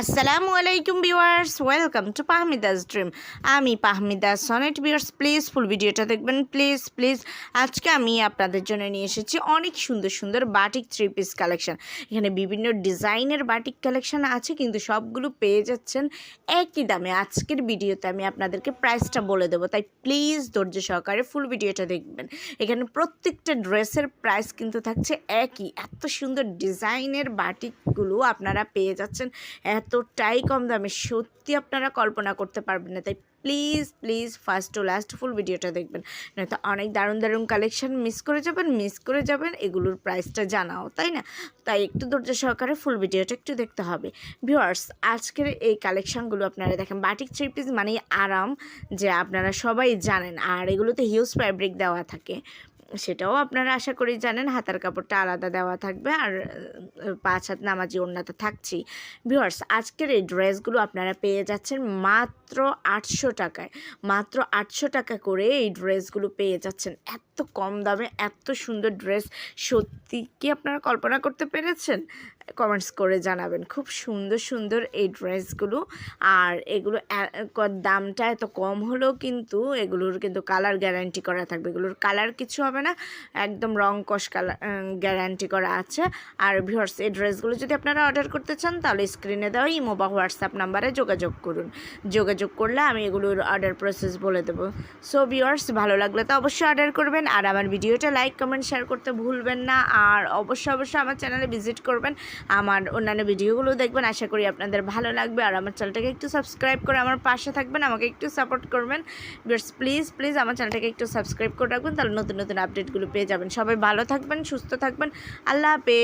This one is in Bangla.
আসসালামু আলাইকুম viewers, welcome to Pahmida's dream. আমি Pahmida Sonet viewers please full ভিডিওটা দেখবেন প্লিজ প্লিজ আজকে আমি আপনাদের জন্য নিয়ে এসেছি অনেক সুন্দর সুন্দর বাটিক থ্রি পিস কালেকশান এখানে বিভিন্ন ডিজাইনের বাটিক কালেকশান আছে, কিন্তু সবগুলো পেয়ে যাচ্ছেন একই দামে। আজকের ভিডিওতে আমি আপনাদেরকে প্রাইসটা বলে দেবো, তাই প্লিজ ধৈর্য সহকারে ফুল ভিডিওটা দেখবেন। এখানে প্রত্যেকটা ড্রেসের প্রাইস কিন্তু থাকছে একই। এত সুন্দর ডিজাইনের বাটিকগুলো আপনারা পেয়ে যাচ্ছেন এতটাই কম দামে সত্যি আপনারা কল্পনা করতে পারবেন না। তাই please please first to last full ভিডিওটা দেখবেন। নয়তো অনেক দারুণ দারুণ কালেকশন মিস করে যাবেন মিস করে যাবেন, এগুলোর প্রাইসটা জানাও, তাই না? তাই একটু ধৈর্য সহকারে ফুল ভিডিওটা একটু দেখতে হবে। ভিউয়ার্স আজকের এই কালেকশানগুলো আপনারা দেখেন বাটিক থ্রি পিস মানেই আরাম, যে আপনারা সবাই জানেন, আর এগুলোতে হিউজ ফ্যাব্রিক দেওয়া থাকে। সেটাও আপনারা আশা করি জানেন, হাতার কাপড়টা আলাদা দেওয়া থাকবে আর পাঁচ হাত নামাজি ওড়নাতে থাকছি ভিওয়ার্স আজকের এই ড্রেসগুলো আপনারা পেয়ে যাচ্ছেন মাত্র আটশো টাকায়। মাত্র আটশো টাকা করে এই ড্রেসগুলো পেয়ে যাচ্ছেন। এত কম দামে, এত সুন্দর ড্রেস সত্যি কি আপনারা কল্পনা করতে পেরেছেন? কমেন্টস করে জানাবেন। খুব সুন্দর সুন্দর এই ড্রেসগুলো। আর এগুলো দামটা এত কম হলেও কিন্তু এগুলোর কিন্তু কালার গ্যারান্টি করা থাকবে। এগুলোর কালার কিছু হবে না, একদম রং কষ কালার গ্যারান্টি করা আছে। আর ভিউয়ার্স, এই ড্রেসগুলো যদি আপনারা অর্ডার করতে চান, তাহলে স্ক্রিনে দেওয়া ইমো বা হোয়াটসঅ্যাপ নাম্বারে যোগাযোগ করুন। যোগাযোগ করলে আমি এগুলোর অর্ডার প্রসেস বলে দেবো। সো ভিউয়ার্স, ভালো লাগলে তো অবশ্যই অর্ডার করবেন। আর আমার ভিডিওটা লাইক, কমেন্ট, শেয়ার করতে ভুলবেন না। আর অবশ্যই অবশ্যই আমার চ্যানেলে ভিজিট করবেন। আমার অন্যান্য ভিডিওগুলো দেখবেন, আশা করি আপনাদের ভালো লাগবে। আর আমার চ্যানেলটাকে একটু সাবস্ক্রাইব করে আমার পাশে থাকবেন, আমাকে একটু সাপোর্ট করবেন। প্লিজ প্লিজ আমার চ্যানেলটাকে একটু সাবস্ক্রাইব করে রাখবেন, তাহলে নতুন নতুন আপডেটগুলো পেয়ে যাবেন। সবাই ভালো থাকবেন, সুস্থ থাকবেন। আল্লাহ হাফেজ।